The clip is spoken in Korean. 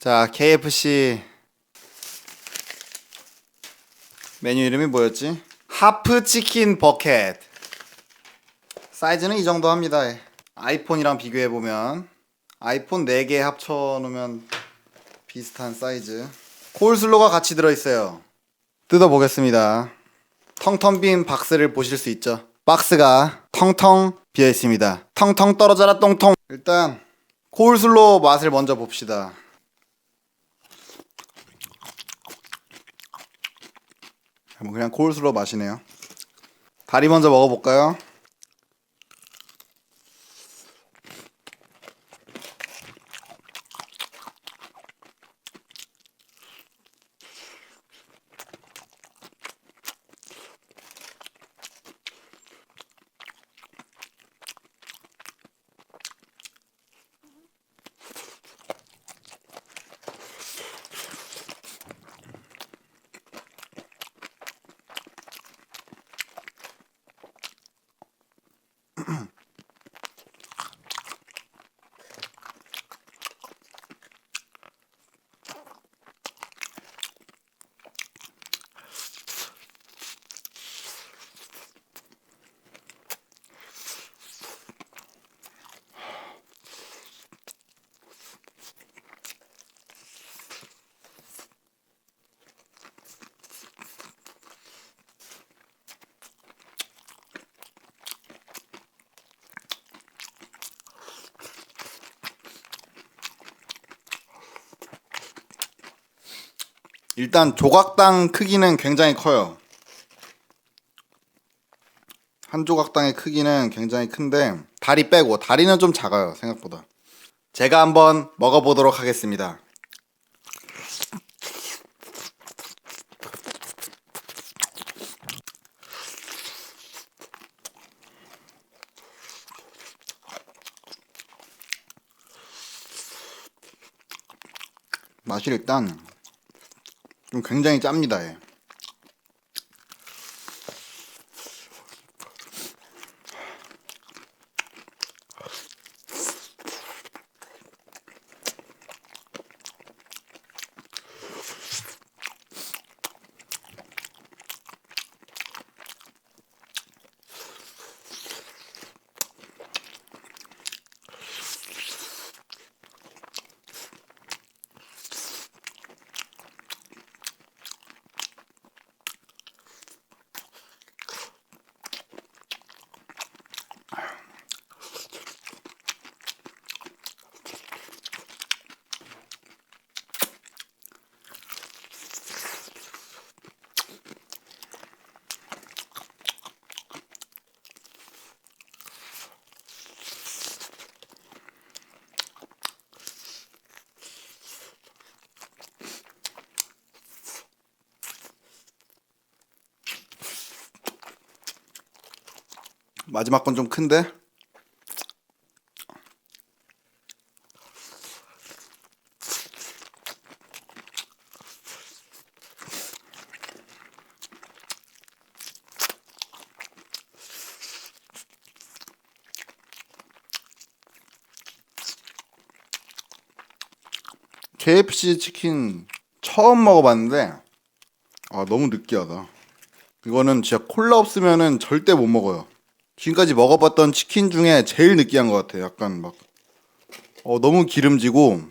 자, KFC 메뉴 이름이 뭐였지? 하프 치킨 버켓. 사이즈는 이 정도 합니다. 예. 아이폰이랑 비교해 보면 아이폰 4개 합쳐 놓으면 비슷한 사이즈. 콜슬로가 같이 들어 있어요. 뜯어 보겠습니다. 텅텅 빈 박스를 보실 수 있죠. 박스가 텅텅 비어 있습니다. 텅텅 떨어져라 똥통. 일단 콜슬로 맛을 먼저 봅시다. 뭐 그냥 콜슬로 맛이네요. 다리 먼저 먹어볼까요? 일단 조각당 크기는 굉장히 커요. 한 조각당의 크기는 굉장히 큰데 다리 빼고 다리는 좀 작아요 생각보다. 제가 한번 먹어보도록 하겠습니다. 맛이 일단 좀 굉장히 짭니다. 예. 마지막 건 좀 큰데? KFC 치킨 처음 먹어봤는데 아 너무 느끼하다. 이거는 진짜 콜라 없으면은 절대 못 먹어요. 지금까지 먹어봤던 치킨 중에 제일 느끼한 것 같아요. 약간 막 어, 너무 기름지고